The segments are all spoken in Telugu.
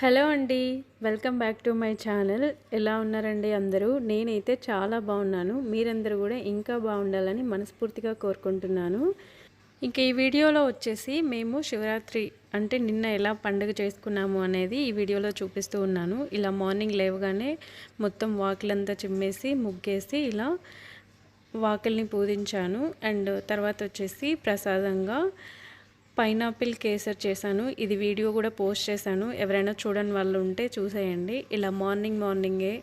హలో అండి welcome back to my channel. ఎలా ఉన్నారండి అందరూ? నేనైతే చాలా బాగున్నాను. మీరందరూ కూడా ఇంకా బాగుండాలని మనస్ఫూర్తిగా కోరుకుంటున్నాను. ఇంకా ఈ వీడియోలో వచ్చేసి మేము శివరాత్రి అంటే నిన్న ఎలా పండుగ చేసుకున్నాము అనేది ఈ వీడియోలో చూపిస్తూ ఉన్నాను. ఇలా మార్నింగ్ లేవగానే మొత్తం వాకిలంతా చిమ్మేసి ముగ్గేసి ఇలా వాకిల్ని పూజించాను. అండ్ తర్వాత వచ్చేసి ప్రసాదంగా పైనాపిల్ కేసర్ చేశాను. ఇది వీడియో కూడా పోస్ట్ చేశాను. ఎవరైనా చూడని వాళ్ళు ఉంటే చూసేయండి. ఇలా మార్నింగ్ మార్నింగే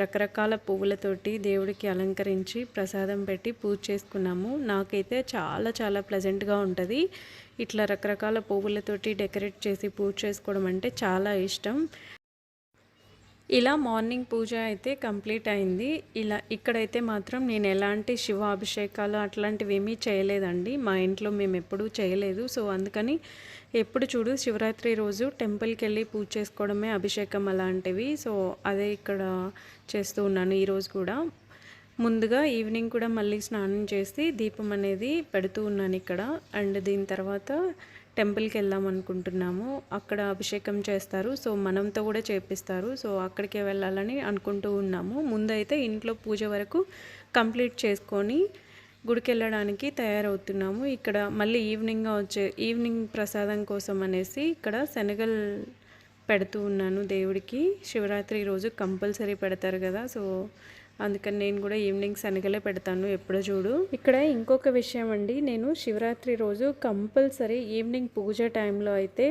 రకరకాల పువ్వులతోటి దేవుడికి అలంకరించి ప్రసాదం పెట్టి పూజ చేసుకున్నాము. నాకైతే చాలా చాలా ప్లెజెంట్గా ఉంటుంది. ఇట్లా రకరకాల పువ్వులతోటి డెకరేట్ చేసి పూజ చేసుకోవడం అంటే చాలా ఇష్టం. ఇలా మార్నింగ్ పూజ అయితే కంప్లీట్ అయింది. ఇలా ఇక్కడైతే మాత్రం నేను ఎలాంటి శివ అభిషేకాలు అట్లాంటివి ఏమీ చేయలేదండి. మా ఇంట్లో మేము ఎప్పుడూ చేయలేదు. సో అందుకని ఎప్పుడు చూడు శివరాత్రి రోజు టెంపుల్కి వెళ్ళి పూజ చేసుకోవడమే అభిషేకం అలాంటివి. సో అదే ఇక్కడ చేస్తూ ఉన్నాను ఈరోజు కూడా. ముందుగా ఈవినింగ్ కూడా మళ్ళీ స్నానం చేసి దీపం అనేది పెడుతూ ఉన్నాను ఇక్కడ. అండ్ దీని తర్వాత టెంపుల్కి వెళ్దాం అనుకుంటున్నాము. అక్కడ అభిషేకం చేస్తారు. సో మనంతో కూడా చేపిస్తారు. సో అక్కడికే వెళ్ళాలని అనుకుంటూ ఉన్నాము. ముందైతే ఇంట్లో పూజ వరకు కంప్లీట్ చేసుకొని గుడికి వెళ్ళడానికి తయారవుతున్నాము. ఇక్కడ మళ్ళీ ఈవినింగ్ వచ్చే ఈవినింగ్ ప్రసాదం కోసం అనేసి ఇక్కడ శనగలు పెడుతూ ఉన్నాను దేవుడికి. శివరాత్రి రోజు కంపల్సరీ పెడతారు కదా. సో అందుకని నేను కూడా ఈవినింగ్ శనగలే పెడతాను ఎప్పుడో చూడు. ఇక్కడ ఇంకొక విషయం అండి నేను శివరాత్రి రోజు కంపల్సరీ ఈవినింగ్ పూజ టైంలో అయితే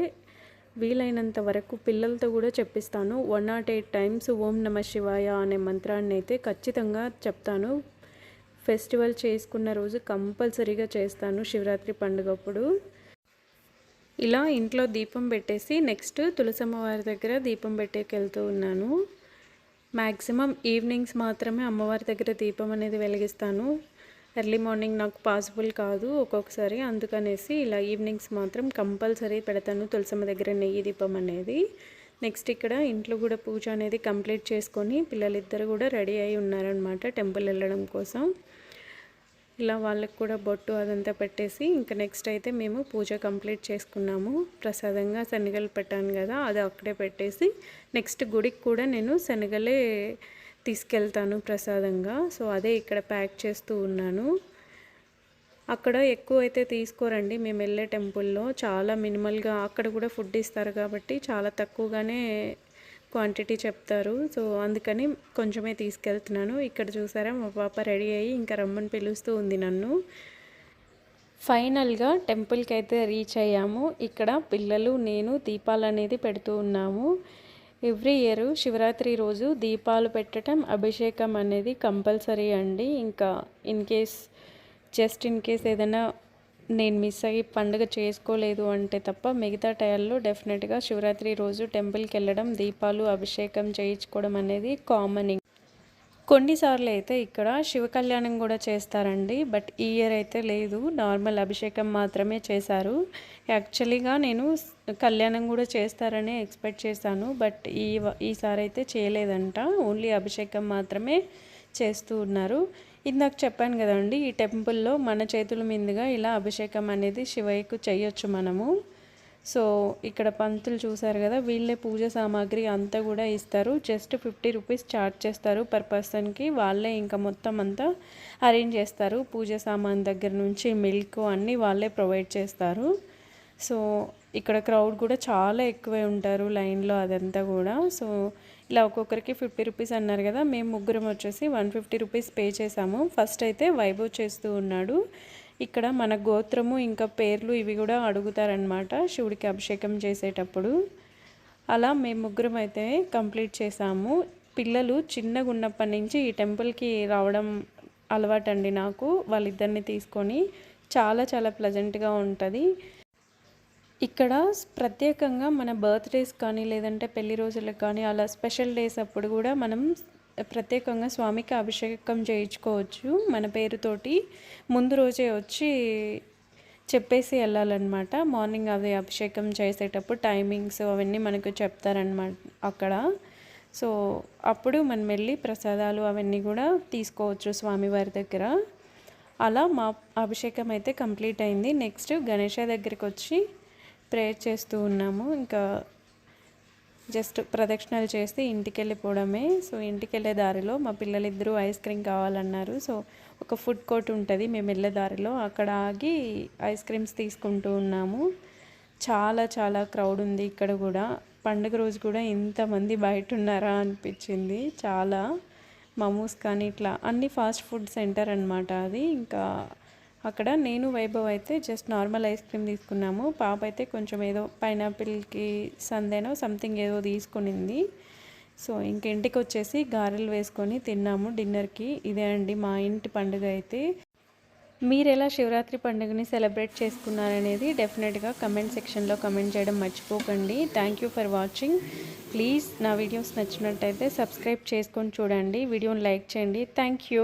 వీలైనంత వరకు పిల్లలతో కూడా చెప్పిస్తాను. వన్ నాట్ ఎయిట్ టైమ్స్ ఓం నమ శివాయ అనే మంత్రాన్ని అయితే ఖచ్చితంగా చెప్తాను. ఫెస్టివల్ చేసుకున్న రోజు కంపల్సరీగా చేస్తాను శివరాత్రి పండుగప్పుడు. ఇలా ఇంట్లో దీపం పెట్టేసి నెక్స్ట్ తులసమ్మ వారి దగ్గర దీపం పెట్టేకి వెళ్తూ ఉన్నాను. మ్యాక్సిమం ఈవినింగ్స్ మాత్రమే అమ్మవారి దగ్గర దీపం అనేది వెలిగిస్తాను. ఎర్లీ మార్నింగ్ నాకు పాసిబుల్ కాదు ఒక్కొక్కసారి. అందుకనేసి ఇలా ఈవినింగ్స్ మాత్రం కంపల్సరీ పెడతాను తులసమ్మ దగ్గర నెయ్యి దీపం అనేది. నెక్స్ట్ ఇక్కడ ఇంట్లో కూడా పూజ అనేది కంప్లీట్ చేసుకొని పిల్లలిద్దరు కూడా రెడీ అయి ఉన్నారనమాట టెంపుల్ వెళ్ళడం కోసం. ఇలా వాళ్ళకి కూడా బొట్టు అదంతా పెట్టేసి ఇంకా నెక్స్ట్ అయితే మేము పూజ కంప్లీట్ చేసుకున్నాము. ప్రసాదంగా శనగలు పెట్టాను కదా అది అక్కడే పెట్టేసి నెక్స్ట్ గుడికి కూడా నేను శనగలే తీసుకెళ్తాను ప్రసాదంగా. సో అదే ఇక్కడ ప్యాక్ చేస్తూ ఉన్నాను. అక్కడ ఎక్కువ అయితే తీసుకోరండి. మేము వెళ్ళే టెంపుల్లో చాలా మినిమల్గా అక్కడ కూడా ఫుడ్ ఇస్తారు కాబట్టి చాలా తక్కువగానే క్వాంటిటీ చెప్తారు. సో అందుకని కొంచెమే తీసుకెళ్తున్నాను. ఇక్కడ చూసారా మా పాప రెడీ అయ్యి ఇంకా రమ్మని పిలుస్తూ ఉంది నన్ను. ఫైనల్గా టెంపుల్కి అయితే రీచ్ అయ్యాము. ఇక్కడ పిల్లలు నేను దీపాలు అనేది పెడుతూ ఉన్నాము. ఎవ్రీ ఇయర్ శివరాత్రి రోజు దీపాలు పెట్టడం అభిషేకం అనేది కంపల్సరీ అండి. ఇంకా in case just in case ఏదైనా నేను మిస్ అయ్యి పండుగ చేసుకోలేదు అంటే తప్ప మిగతా టైంలో డెఫినెట్గా శివరాత్రి రోజు టెంపుల్కి వెళ్ళడం దీపాలు అభిషేకం చేయించుకోవడం అనేది కామన్ కొన్నిసార్లు అయితే ఇక్కడ శివ కళ్యాణం కూడా చేస్తారండి. బట్ ఈ ఇయర్ అయితే లేదు. నార్మల్ అభిషేకం మాత్రమే చేశారు. యాక్చువల్లీగా నేను కళ్యాణం కూడా చేస్తారని ఎక్స్పెక్ట్ చేశాను. బట్ ఈ ఈసారి అయితే చేయలేదంట. ఓన్లీ అభిషేకం మాత్రమే చేస్తూ ఉన్నారు. ఇందాక చెప్పాను కదండి ఈ టెంపుల్లో మన చేతుల మీదుగా ఇలా అభిషేకం అనేది శివయ్యకు చేయొచ్చు మనము. సో ఇక్కడ పంతులు చూసారు కదా వీళ్ళే పూజ సామాగ్రి అంతా కూడా ఇస్తారు. జస్ట్ ఫిఫ్టీ రూపీస్ ఛార్జ్ చేస్తారు పర్ పర్సన్కి. వాళ్ళే ఇంకా మొత్తం అంతా అరేంజ్ చేస్తారు. పూజ సామాన్ దగ్గర నుంచి మిల్క్ అన్నీ వాళ్ళే ప్రొవైడ్ చేస్తారు. సో ఇక్కడ క్రౌడ్ కూడా చాలా ఎక్కువే ఉంటారు లైన్లో అదంతా కూడా. సో ఇలా ఒక్కొక్కరికి ఫిఫ్టీ రూపీస్ అన్నారు కదా మేము ముగ్గురం వచ్చేసి వన్ ఫిఫ్టీ రూపీస్ పే చేసాము. ఫస్ట్ అయితే వైభవ్ చేస్తూ ఉన్నాడు. ఇక్కడ మన గోత్రము ఇంకా పేర్లు ఇవి కూడా అడుగుతారనమాట శివుడికి అభిషేకం చేసేటప్పుడు. అలా మేము ముగ్గురం అయితే కంప్లీట్ చేసాము. పిల్లలు చిన్నగా ఉన్నప్పటి నుంచి ఈ టెంపుల్కి రావడం అలవాటండి నాకు. వాళ్ళిద్దరిని తీసుకొని చాలా చాలా ప్లజెంట్గా ఉంటుంది. ఇక్కడ ప్రత్యేకంగా మన బర్త్డేస్ కానీ లేదంటే పెళ్ళి రోజులకు కానీ అలా స్పెషల్ డేస్ అప్పుడు కూడా మనం ప్రత్యేకంగా స్వామికి అభిషేకం చేయించుకోవచ్చు. మన పేరుతోటి ముందు రోజే వచ్చి చెప్పేసి వెళ్ళాలన్నమాట. మార్నింగ్ అవి అభిషేకం చేసేటప్పుడు టైమింగ్స్ అవన్నీ మనకు చెప్తారనమాట అక్కడ. సో అప్పుడు మనం వెళ్ళి ప్రసాదాలు అవన్నీ కూడా తీసుకోవచ్చు స్వామివారి దగ్గర. అలా మా అభిషేకం అయితే కంప్లీట్ అయింది. నెక్స్ట్ గణేష దగ్గరికి వచ్చి ప్రేయర్ చేస్తూ ఉన్నాము. ఇంకా జస్ట్ ప్రదక్షిణలు చేసి ఇంటికి వెళ్ళిపోవడమే సో ఇంటికి వెళ్ళే దారిలో మా పిల్లలిద్దరూ ఐస్ క్రీమ్ కావాలన్నారు. సో ఒక ఫుడ్ కోర్ట్ ఉంటుంది. మేము వెళ్ళే దారిలో అక్కడ ఆగి ఐస్ క్రీమ్స్ తీసుకుంటూ ఉన్నాము. చాలా చాలా క్రౌడ్ ఉంది ఇక్కడ కూడా. పండుగ రోజు కూడా ఇంతమంది బయట ఉన్నారా అనిపించింది. చాలా మమూస్ కానీ ఇట్లా అన్ని ఫాస్ట్ ఫుడ్ సెంటర్ అనమాట అది. ఇంకా అక్కడ నేను వైభవ్ అయితే జస్ట్ నార్మల్ ఐస్ క్రీమ్ తీసుకున్నాము. పాప అయితే కొంచెం ఏదో పైనాపిల్కి సందేనో సంథింగ్ ఏదో తీసుకునింది. సో ఇంక ఇంటికి వచ్చేసి గారెలు వేసుకొని తిన్నాము డిన్నర్కి. ఇదే అండి మా ఇంటి పండుగ అయితే. మీరు ఎలా శివరాత్రి పండుగని సెలబ్రేట్ చేసుకున్నారనేది డెఫినెట్గా కమెంట్ సెక్షన్లో కమెంట్ చేయడం మర్చిపోకండి. Thank you for watching please నా వీడియోస్ నచ్చినట్టయితే సబ్స్క్రైబ్ చేసుకొని చూడండి. వీడియోని లైక్ చేయండి. Thank you